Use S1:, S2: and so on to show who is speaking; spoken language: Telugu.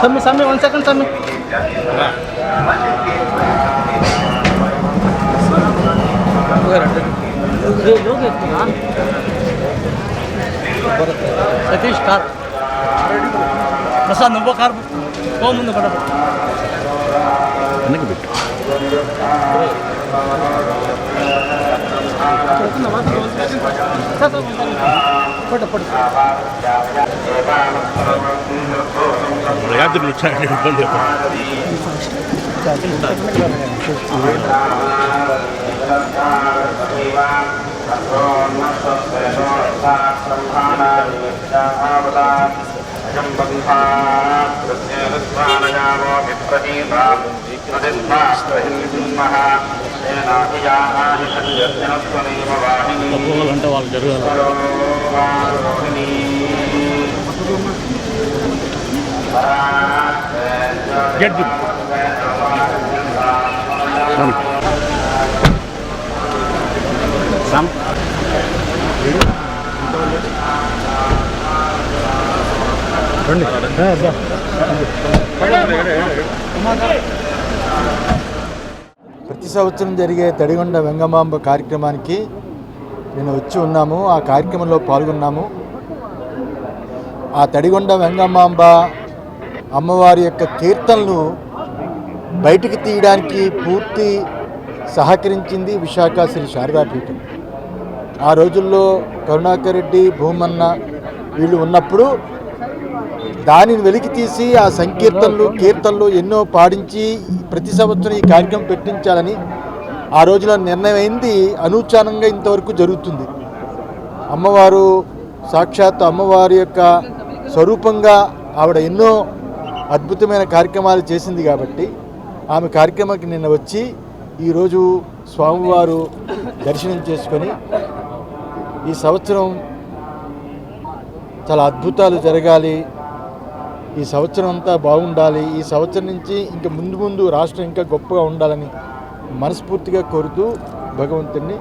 S1: ಸಮ್ಮಿ ಸಮ್ಮಿ ಒಂದು ಸೆಕೆಂಡ್ ಸಮ್ಮಿ. ಬರುತ್ತೆ ಸತೀಶ್ ಕಾರ್. ಪ್ರಸಾದ್ ನಂಬೋ ಕಾರ್ ಹೋಗ್ ಮುಂದೆ
S2: ಬರಬೇಕು ನನಗೆ
S1: ಬಿಟ್ಟು. ಯಾತ್ರೆ
S2: ಉಚ್ಚಾರಣೆ ಬಂದ ो विप्रदीपा తప్పుకోవాలంటే వాళ్ళు జరగాలి. దిమ్ సమ్.
S3: ప్రతి సంవత్సరం జరిగే తడిగొండ వెంగమాంబ కార్యక్రమానికి నేను వచ్చి ఉన్నాము. ఆ కార్యక్రమంలో పాల్గొన్నాము. ఆ తడిగొండ వెంగమాంబ అమ్మవారి యొక్క కీర్తనలు బయటికి తీయడానికి పూర్తి సహకరించింది విశాఖ శ్రీ శారదాపీఠం ఆ రోజుల్లో కరుణాకర్ రెడ్డి భూమన్న వీళ్ళు ఉన్నప్పుడు దానిని వెలికి తీసి ఆ సంకీర్తనలు కీర్తనలు ఎన్నో పాడించి ప్రతి సంవత్సరం ఈ కార్యక్రమం పెట్టించాలని ఆ రోజులో నిర్ణయం అయింది అనూచానంగా ఇంతవరకు జరుగుతుంది. అమ్మవారు సాక్షాత్ అమ్మవారి యొక్క స్వరూపంగా ఆవిడ ఎన్నో అద్భుతమైన కార్యక్రమాలు చేసింది కాబట్టి ఆమె కార్యక్రమానికి నిన్న వచ్చి ఈరోజు స్వామివారు దర్శనం చేసుకొని ఈ సంవత్సరం చాలా అద్భుతాలు జరగాలి ఈ సంవత్సరం అంతా బాగుండాలి. ఈ సంవత్సరం నుంచి ఇంకా ముందు ముందు రాష్ట్రం ఇంకా గొప్పగా ఉండాలని మనస్ఫూర్తిగా కోరుతూ భగవంతుడిని